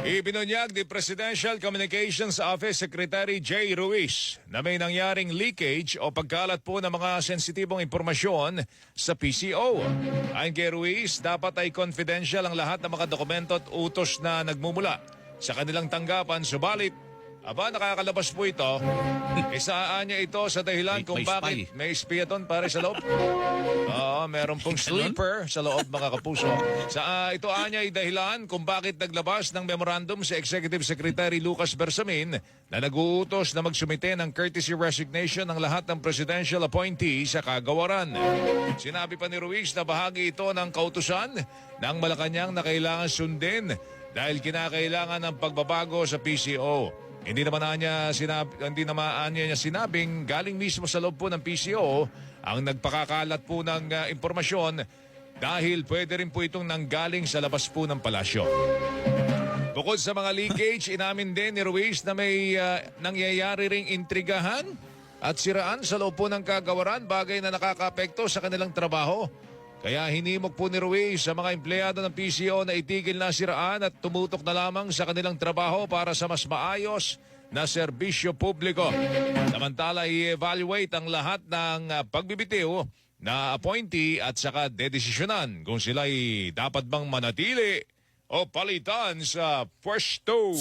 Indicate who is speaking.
Speaker 1: Ibinunyag ni Presidential Communications Office Secretary Jay Ruiz na may nangyaring leakage o pagkalat po ng mga sensitibong impormasyon sa PCO. Ayon kay Ruiz, dapat ay confidential ang lahat ng mga dokumento at utos na nagmumula sa kanilang tanggapan. Subalit, aba nakakalabas po ito. Isaan niya ito sa dahilan
Speaker 2: May-
Speaker 1: kung
Speaker 2: may
Speaker 1: bakit
Speaker 2: spy.
Speaker 1: may espiaton pare sa loob. Oo, meron pong sleeper sa loob mga kapuso. Sa ah, ito anya ay dahilan kung bakit naglabas ng memorandum si Executive Secretary Lucas Bersamin na nag-uutos na magsumite ng courtesy resignation ng lahat ng presidential appointee sa kagawaran. Sinabi pa ni Ruiz na bahagi ito ng kautusan ng Malacanang na kailangan sundin dahil kinakailangan ng pagbabago sa PCO. Hindi naman niya sinabi, hindi naman niya sinabing galing mismo sa loob po ng PCO ang nagpakakalat po ng ah, impormasyon dahil pwede rin po itong nanggaling sa labas po ng palasyo. Bukod sa mga leakage, inamin din ni Ruiz na may ah, nangyayari ring intrigahan at siraan sa loob po ng kagawaran bagay na nakakapekto sa kanilang trabaho. Kaya hinimok po ni Ruiz sa mga empleyado ng PCO na itigil na siraan at tumutok na lamang sa kanilang trabaho para sa mas maayos na serbisyo publiko. Samantala, i-evaluate ang lahat ng ah, pagbibitiw na appointee at saka dedesisyonan kung sila'y dapat bang manatili o palitan sa pwesto.